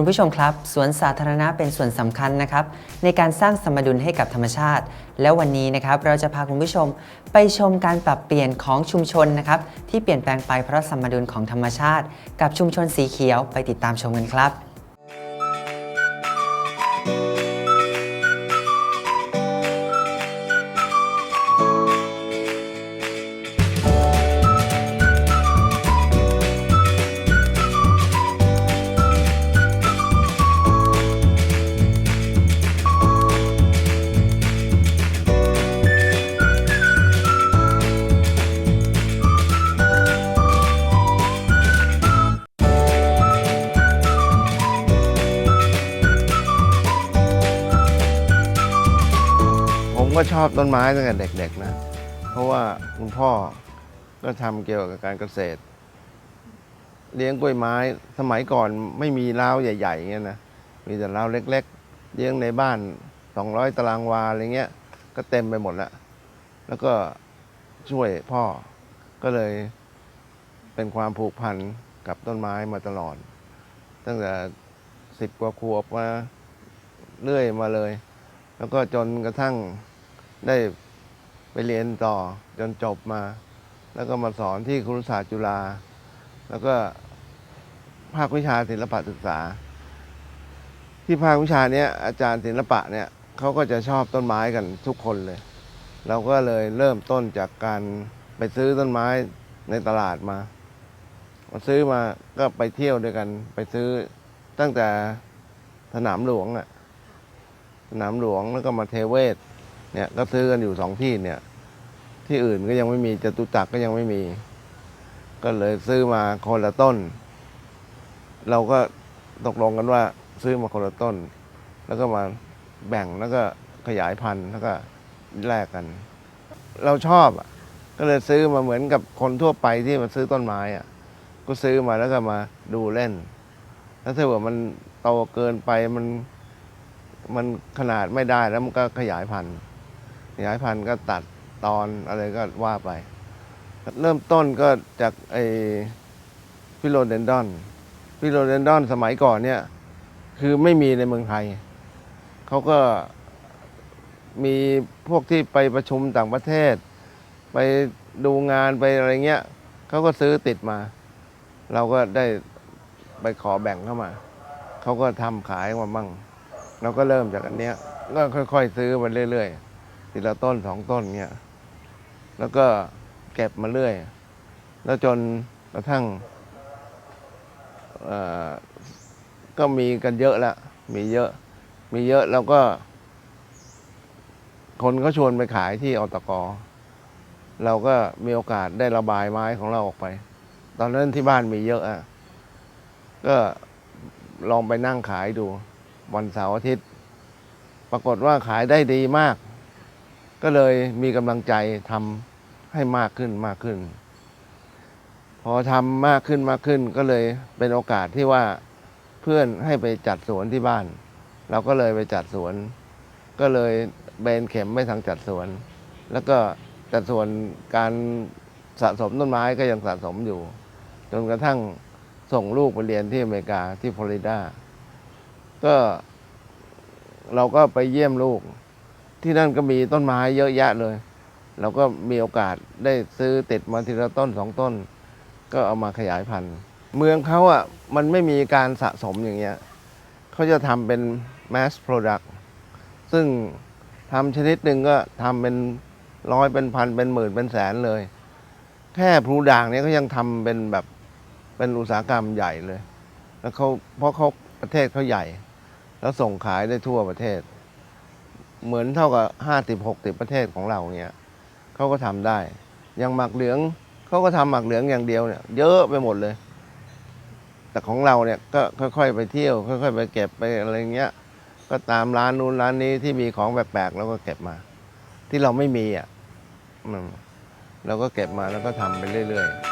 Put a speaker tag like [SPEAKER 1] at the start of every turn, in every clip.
[SPEAKER 1] คุณผู้ชมครับ สวนสาธารณะเป็นส่วนสำคัญนะครับ ในการสร้างสมดุลให้กับธรรมชาติ แล้ววันนี้นะครับเราจะพาคุณผู้ชมไปชมการปรับเปลี่ยนของชุมชนนะครับที่เปลี่ยนแปลงไปเพราะสมดุลของธรรมชาติ กับชุมชนสีเขียวไปติดตามชมกันครับ
[SPEAKER 2] ก็ชอบต้นไม้ตั้งแต่เด็กๆนะ เพราะว่าคุณพ่อก็ทำเกี่ยวกับการเกษตร เลี้ยงกล้วยไม้สมัยก่อนไม่มีร้าวใหญ่ๆเงี้ยนะ มีแต่ร้าวเล็กๆ เลี้ยงในบ้าน 200 ตารางวาอะไรเงี้ย ก็เต็มไปหมดล้วแล้วก็ช่วยพ่อก็เลยเป็นความผูกพันกับต้นไม้มาตลอด ตั้งแต่สิบกว่าขวบมาเรื่อยมาเลย แล้วก็จนกระทั่ง ได้ไปเรียนต่อจนจบมา แล้วก็มาสอนที่ครุศาสตร์จุฬาแล้วก็ภาควิชาศิลปะศึกษา ที่ภาควิชาเนี้ยอาจารย์ศิลปะเนี่ยเขาก็จะชอบต้นไม้กันทุกคนเลย เราก็เลยเริ่มต้นจากการไปซื้อต้นไม้ในตลาดมามาซื้อมาก็ไปเที่ยวด้วยกัน ไปซื้อตั้งแต่สนามหลวงอะสนามหลวงแล้วก็มาเทเวศ เนี่ยก็ซื้อกันอยู่สองที่เนี่ย ที่อื่นก็ยังไม่มีจตุจักรก็ยังไม่มี ก็เลยซื้อมาคนละต้น เราก็ตกลงกันว่าซื้อมาคนละต้น แล้วก็มาแบ่งแล้วก็ขยายพันธุ์แล้วก็แลกกัน เราชอบอะก็เลยซื้อมาเหมือนกับคนทั่วไปที่มาซื้อต้นไม้อะ ก็ซื้อมาแล้วก็มาดูเล่น แล้วถ้าว่ามันโตเกินไปมันมันขนาดไม่ได้แล้วมันก็ขยายพันธุ์ ขยายพันธุ์ก็ตัดตอนอะไรก็ว่าไป เริ่มต้นก็จากไอ้ฟิโลเดนดอนฟิโลเดนดอนสมัยก่อนเนี่ยคือไม่มีในเมืองไทย เขาก็มีพวกที่ไปประชุมต่างประเทศ ไปดูงานไปอะไรเงี้ยเขาก็ซื้อติดมา เราก็ได้ไปขอแบ่งเข้ามา เขาก็ทำขายมาบ้างเราก็เริ่มจากอันเนี้ยก็ค่อย ๆ ซื้อมาเรื่อย ๆ ทีละต้นสองต้นเงี้ยแล้วก็เก็บมาเรื่อย แล้วจนกระทั่งก็มีกันเยอะแล้วมีเยอะ มีเยอะแล้วก็ คนก็ชวนไปขายที่อตกเราก็มีโอกาสได้ระบายไม้ของเราออกไป ตอนนั้นที่บ้านมีเยอะอะก็ลองไปนั่งขายดู วันเสาร์อาทิตย์ ปรากฏว่าขายได้ดีมาก ก็เลยมีกำลังใจทำให้มากขึ้นมากขึ้น พอทำมากขึ้นมากขึ้น ก็เลยเป็นโอกาสที่ว่าเพื่อนให้ไปจัดสวนที่บ้าน เราก็เลยไปจัดสวน ก็เลยเบนเข็มไม่ทางจัดสวน แล้วก็จัดสวนการสะสมต้นไม้ก็ยังสะสมอยู่ จนกระทั่งส่งลูกไปเรียนที่อเมริกาที่ฟลอริดาก็เราก็ไปเยี่ยมลูก ที่นั่นก็มีต้นไม้เยอะแยะเลย เราก็มีโอกาสได้ซื้อติดมาทีละต้นสองต้น ก็เอามาขยายพันธุ์ เมืองเขาอะมันไม่มีการสะสมอย่างเงี้ยเขาจะทำเป็น mass product ซึ่งทำชนิดหนึ่งก็ทำเป็นร้อยเป็นพันเป็นหมื่นเป็นแสนเลย แค่พลูด่างเนี่ยเขายังทำเป็นแบบเป็นอุตสาหกรรมใหญ่เลย แล้วเขาเพราะเขาประเทศเขาใหญ่ แล้วส่งขายได้ทั่วประเทศ เหมือนเท่ากับห้าสิบหกสิบประเทศของเราเนี่ยเขาก็ทำได้ อย่างหมักเหลืองเขาก็ทำหมักเหลืองอย่างเดียวเนี่ย เยอะไปหมดเลย แต่ของเราเนี่ยก็ค่อยๆไปเที่ยว ค่อย ๆ ไปเก็บไปอะไรเงี้ย ก็ตามร้านนู้นร้านนี้ที่มีของแปลกๆแล้วก็เก็บมา ที่เราไม่มีอะเราก็เก็บมาแล้วก็ทำไปเรื่อย ๆ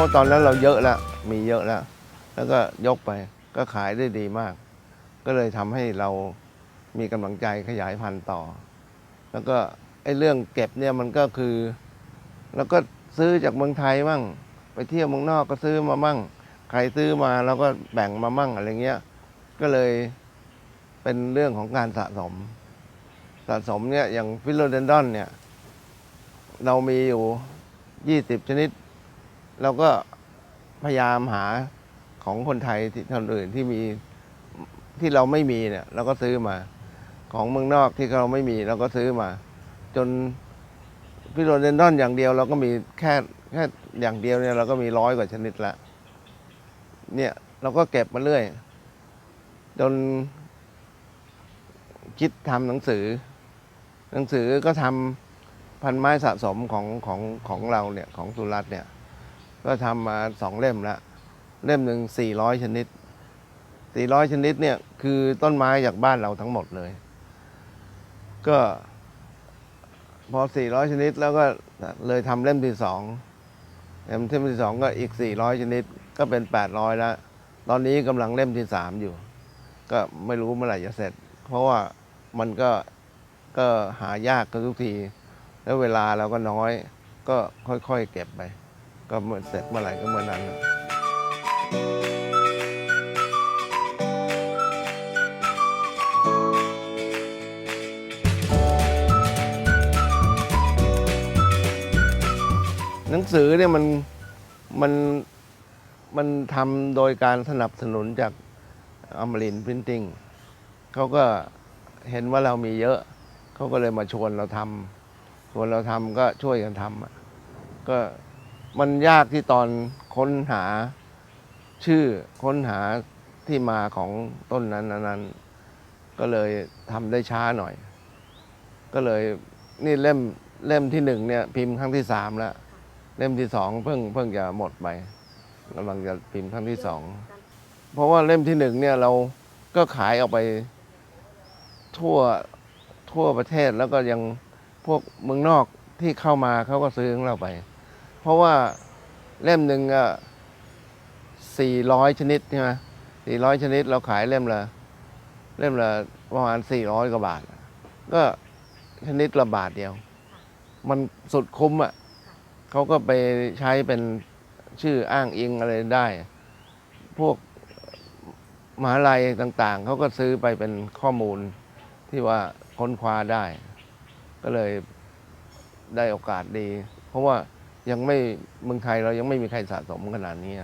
[SPEAKER 2] ราะตอนนั้นเราเยอะแล้วมีเยอะแล้วแล้วก็ยกไปก็ขายได้ดีมาก ก็เลยทำให้เรามีกำลังใจขยายพันธุ์ต่อ แล้วก็ไอ้เรื่องเก็บเนี่ยมันก็คือแล้วก็ซื้อจากเมืองไทยมั่ง ไปเที่ยวเมืองนอกก็ซื้อมามั่ง ใครซื้อมาเราก็แบ่งมามั่งอะไรเงี้ย ก็เลยเป็นเรื่องของการสะสม สะสมเนี่ยอย่างฟิโลเดนดอนเนี่ย เรามีอยู่ยี่สิบชนิด เราก็พยายามหาของคนไทยที่คนอื่นที่มีที่เราไม่มีเนี่ย เราก็ซื้อมา ของเมืองนอกที่เราไม่มีเราก็ซื้อมา จนฟิโลเดนดอนอย่างเดียวเราก็มีแค่แค่อย่างเดียวเนี่ยเราก็มีร้อยกว่าชนิดละ เนี่ยเราก็เก็บมาเรื่อย จนคิดทำหนังสือ หนังสือก็ทำพันไม้สะสมของของของเราเนี่ยของสุรัตน์เนี่ย ก็ทำมาสองเล่มละเล่มหนึ่งสี่ร้อยชนิดสี่ร้อยชนิดเนี่ยคือต้นไม้จากบ้านเราทั้งหมดเลย ก็ พอสี่ร้อยชนิดแล้วก็เลยทำเล่มที่สองเล่มที่สองก็อีกสี่ร้อยชนิด ก็เป็นแปดร้อยแล้วตอนนี้กำลังเล่มที่สามอยู่ ก็ไม่รู้เมื่อไหร่จะเสร็จ เพราะว่ามันก็ก็หายากกันทุกที แล้วเวลาเราก็น้อย ก็ค่อยๆเก็บไป ก็เมื่อเสร็จเมื่อไหร่ก็เมื่อนั้นหนังสือเนี่ยมันมันมันทำโดยการสนับสนุนจากอมรินพิมพ์ติ้งเขาก็เห็นว่าเรามีเยอะ เขาก็เลยมาชวนเราทำชวนเราทำก็ช่วยกันทำก็ มันยากที่ตอนค้นหาชื่อค้นหาที่มาของต้นนั้นนั้นๆก็เลยทำได้ช้าหน่อย ก็เลยนี่เล่มเล่มที่หนึ่งเนี่ยพิมพ์ครั้งที่สามแล้ว เล่มที่สองเพิ่งเพิ่งจะหมดไปกำลังจะพิมพ์ครั้งที่สองเพราะว่าเล่มที่หนึ่งเนี่ยเราก็ขายออกไปทั่วทั่วประเทศแล้วก็ยังพวกเมืองนอกที่เข้ามาเขาก็ซื้อของเราไป เพราะว่าเล่มหนึ่งอะสี่ร้อยชนิดใช่ไหมสี่ร้อยชนิดเราขายเล่มละเล่มละประมาณสี่ร้อยกว่าบาท ก็ชนิดละบาทเดียว มันสุดคุ้มอะเขาก็ไปใช้เป็นชื่ออ้างอิงอะไรได้ พวกมหาลัยต่างๆ เขาก็ซื้อไปเป็นข้อมูลที่ว่าค้นคว้าได้ ก็เลยได้โอกาสดี เพราะว่า ยังไม่เมืองไทยเรายังไม่มีใครสะสมขนาดนี้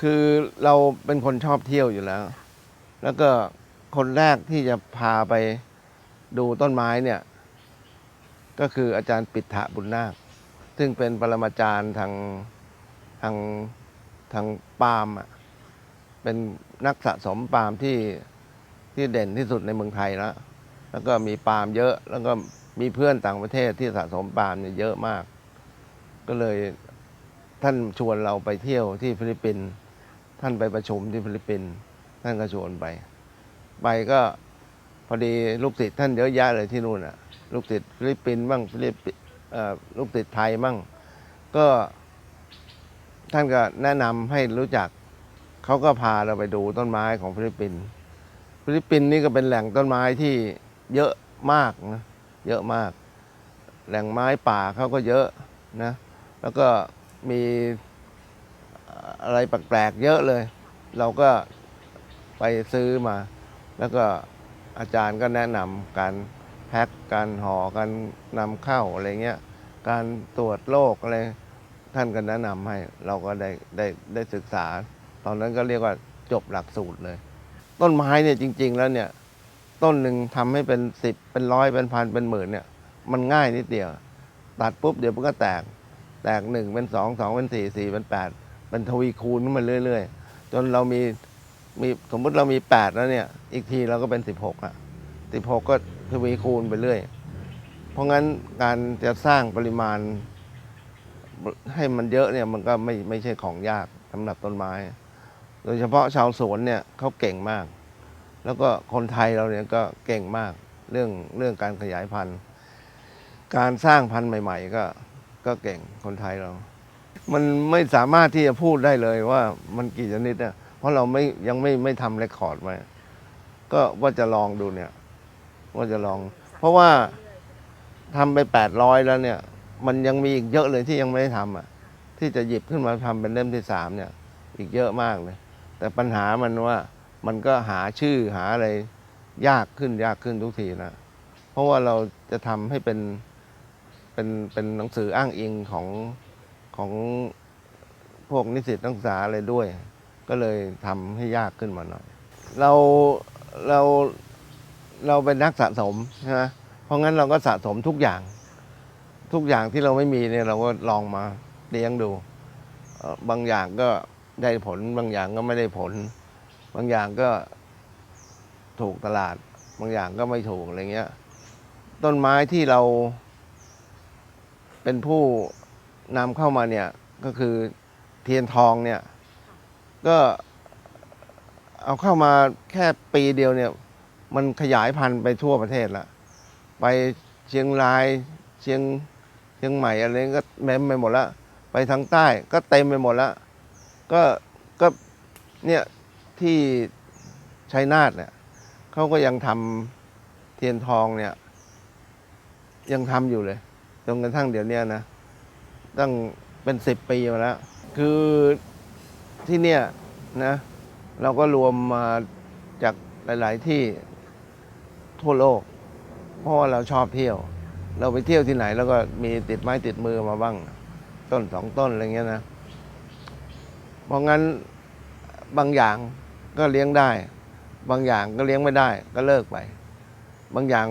[SPEAKER 2] คือเราเป็นคนชอบเที่ยวอยู่แล้ว แล้วก็คนแรกที่จะพาไปดูต้นไม้เนี่ย ก็คืออาจารย์ปิฏฐะบุญนาค ซึ่งเป็นปรมาจารย์ทางทางทางปาล์มอะเป็นนักสะสมปาล์มที่ที่เด่นที่สุดในเมืองไทยแล้วแล้วก็มีปาล์มเยอะ แล้วก็มีเพื่อนต่างประเทศที่สะสมปาล์มเนี่ยเยอะมาก ก็เลยท่านชวนเราไปเที่ยวที่ฟิลิปปินส์ท่านไปประชุมที่ฟิลิปปินส์ท่านก็ชวนไป ไปก็พอดีลูกศิษย์ท่านเยอะแยะเลยที่นู่นอะ ลูกศิษย์ฟิลิปปินส์บ้างฟิลิปปินส์ลูกศิษย์ไทยบ้างก็ท่านก็แนะนำให้รู้จักเขาก็พาเราไปดูต้นไม้ของฟิลิปปินส์ฟิลิปปินส์นี่ก็เป็นแหล่งต้นไม้ที่เยอะมากนะเยอะมาก แหล่งไม้ป่าเขาก็เยอะนะ แล้วก็มีอะไรแปลกๆเยอะเลย เราก็ไปซื้อมา แล้วก็อาจารย์ก็แนะนำการแพ็คการห่อการนำเข้าอะไรเงี้ยการตรวจโรคอะไรท่านก็แนะนำให้เราก็ได้ได้ได้ศึกษา ตอนนั้นก็เรียกว่าจบหลักสูตรเลย ต้นไม้เนี่ยจริง ๆ แล้วเนี่ยต้นหนึ่งทำให้เป็นสิบเป็นร้อยเป็นพันเป็นหมื่นเนี่ย มันง่ายนิดเดียว ตัดปุ๊บเดี๋ยวมันก็แตก แตกหนึ่งเป็นสองสองเป็นสี่สี่เป็นแปดเป็นทวีคูณขึ้นมาเรื่อย ๆ จนเรามีมีสมมุติเรามีแปดแล้วเนี่ย อีกทีเราก็เป็นสิบหกอะสิบหกก็ทวีคูณไปเรื่อย เพราะงั้นการจะสร้างปริมาณให้มันเยอะเนี่ยมันก็ไม่ไม่ใช่ของยากสำหรับต้นไม้ โดยเฉพาะชาวสวนเนี่ยเขาเก่งมาก แล้วก็คนไทยเราเนี่ยก็เก่งมากเรื่องเรื่องการขยายพันธุ์ การสร้างพันธุ์ใหม่ ๆ ก็ ก็เก่งคนไทยเรา มันไม่สามารถที่จะพูดได้เลยว่ามันกี่ชนิดเนี่ยเพราะเราไม่ยังไม่ไม่ทำเรคคอร์ดไว้ก็ว่าจะลองดูเนี่ย ว่าจะลอง เพราะว่าทำไปแปดร้อยแล้วเนี่ย มันยังมีอีกเยอะเลยที่ยังไม่ได้ทำอะ ที่จะหยิบขึ้นมาทำเป็นเล่มที่สามเนี่ย อีกเยอะมากเลย แต่ปัญหามันว่ามันก็หาชื่อหาอะไรยากขึ้นยากขึ้นทุกทีนะ เพราะว่าเราจะทำให้เป็น เป็นเป็นหนังสืออ้างอิงของของพวกนิสิตนักศึกษาอะไรด้วย ก็เลยทำให้ยากขึ้นมาหน่อย เราเราเราเป็นนักสะสมใช่ไหมเพราะงั้นเราก็สะสมทุกอย่าง ทุกอย่างที่เราไม่มีเนี่ยเราก็ลองมาเลี้ยงดู บางอย่างก็ได้ผล บางอย่างก็ไม่ได้ผล บางอย่างก็ถูกตลาด บางอย่างก็ไม่ถูกอะไรเงี้ย ต้นไม้ที่เรา เป็นผู้นำเข้ามาเนี่ยก็คือเทียนทองเนี่ยก็เอาเข้ามาแค่ปีเดียวเนี่ยมันขยายพันธุ์ไปทั่วประเทศละไปเชียงรายเชียงเชียงใหม่อะไรก็เต็มไปหมดละไปทางใต้ก็เต็มไปหมดละก็ก็เนี่ยที่ชัยนาทเนี่ยเขาก็ยังทำเทียนทองเนี่ยยังทำอยู่เลย จนกระทั่งเดี๋ยวนี้นะตั้งเป็นสิบปีมาแล้ว คือที่เนี่ยนะ เราก็รวมมาจากหลาย ๆ ที่ทั่วโลก เพราะว่าเราชอบเที่ยว เราไปเที่ยวที่ไหน แล้วก็มีติดไม้ติดมือมาบ้าง ต้นสองต้นอะไรเงี้ยนะ เพราะงั้นบางอย่างก็เลี้ยงได้ บางอย่างก็เลี้ยงไม่ได้ ก็เลิกไป บางอย่าง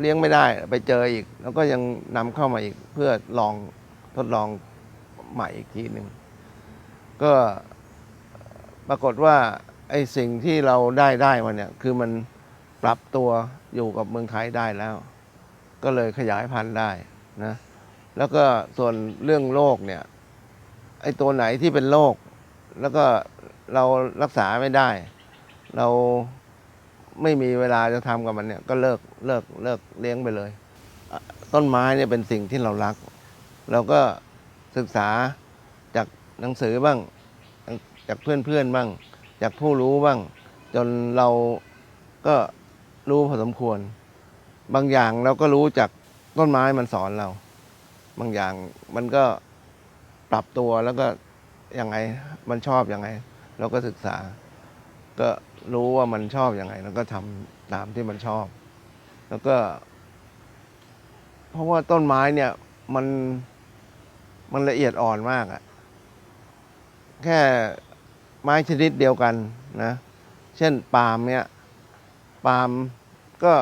[SPEAKER 2] เลี้ยงไม่ได้ไปเจออีก แล้วก็ยังนำเข้ามาอีกเพื่อลองทดลองใหม่อีกทีหนึ่งก็ปรากฏว่าไอ้สิ่งที่เราได้ได้มาเนี่ยคือมันปรับตัวอยู่กับเมืองไทยได้แล้ว ก็เลยขยายพันธุ์ได้นะแล้วก็ส่วนเรื่องโรคเนี่ยไอ้ตัวไหนที่เป็นโรคแล้วก็เรารักษาไม่ได้ เราไม่มีเวลาจะทำกับมันเนี่ยก็เลิก เลิกเลิกเลี้ยงไปเลย ต้นไม้เนี่ยเป็นสิ่งที่เรารัก เราก็ศึกษาจากหนังสือบ้าง จากเพื่อนๆบ้าง จากผู้รู้บ้าง จนเราก็รู้พอสมควร บางอย่างเราก็รู้จากต้นไม้มันสอนเรา บางอย่างมันก็ปรับตัวแล้วก็ยังไงมันชอบยังไง เราก็ศึกษา ก็รู้ว่ามันชอบยังไง แล้วก็ทำตามที่มันชอบ แล้วก็ เพราะว่าต้นไม้เนี่ย มันมันละเอียดอ่อนมากอะแค่ไม้ชนิดเดียวกันนะ เช่นปาล์มเนี่ยปาล์มก็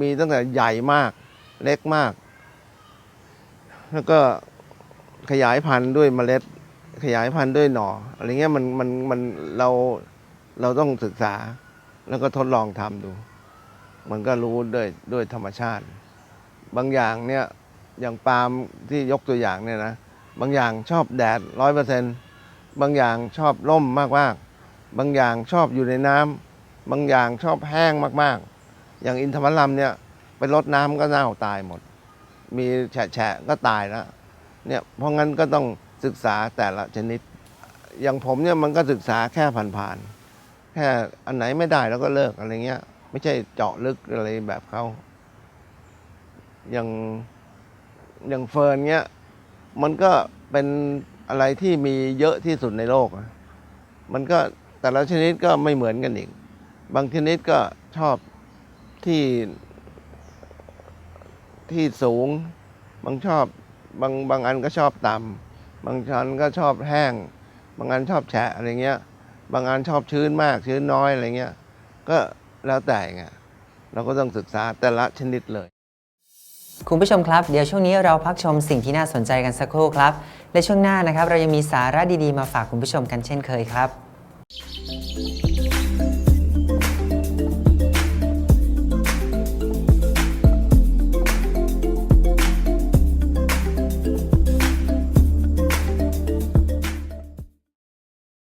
[SPEAKER 2] มีตั้งแต่ใหญ่มากเล็กมาก แล้วก็ขยายพันธุ์ด้วยเมล็ด ขยายพันธุ์ด้วยหน่ออะไรเงี้ยมันมันมันเราเราต้องศึกษาแล้วก็ทดลองทำดู มันก็รู้ด้วยด้วยธรรมชาติ บางอย่างเนี่ยอย่างปาล์มที่ยกตัวอย่างเนี่ยนะบางอย่างชอบแดดร้อยเปอร์เซ็นบางอย่างชอบร่มมากๆบางอย่างชอบอยู่ในน้ำบางอย่างชอบแห้งมากๆ อย่างอินทผลัมเนี่ยไปรดน้ำก็เน่าตายหมด มีแฉะก็ตายแล้วเนี่ยเพราะงั้นก็ต้องศึกษาแต่ละชนิด อย่างผมเนี่ยมันก็ศึกษาแค่ผ่านๆแค่อันไหนไม่ได้แล้วก็เลิกอะไรเงี้ย ไม่ใช่เจาะลึกอะไรแบบเขาอย่างอย่างเฟิร์นเงี้ย มันก็เป็นอะไรที่มีเยอะที่สุดในโลก มันก็แต่ละชนิดก็ไม่เหมือนกันอีก บางชนิดก็ชอบที่ที่สูง บางชอบบางบางอันก็ชอบต่ำบางอันก็ชอบแห้ง บางอันชอบแฉะอะไรเงี้ย บางอันชอบชื้นมากชื้นน้อยอะไรเงี้ย ก็ แล้วแต่ไงเราก็ต้องศึกษาแต่ละชนิดเลย
[SPEAKER 1] คุณผู้ชมครับเดี๋ยวช่วงนี้เราพักชมสิ่งที่น่าสนใจกันสักครู่ครับ และช่วงหน้านะครับ เรายังมีสาระดีๆมาฝากคุณผู้ชมกันเช่นเคยครับ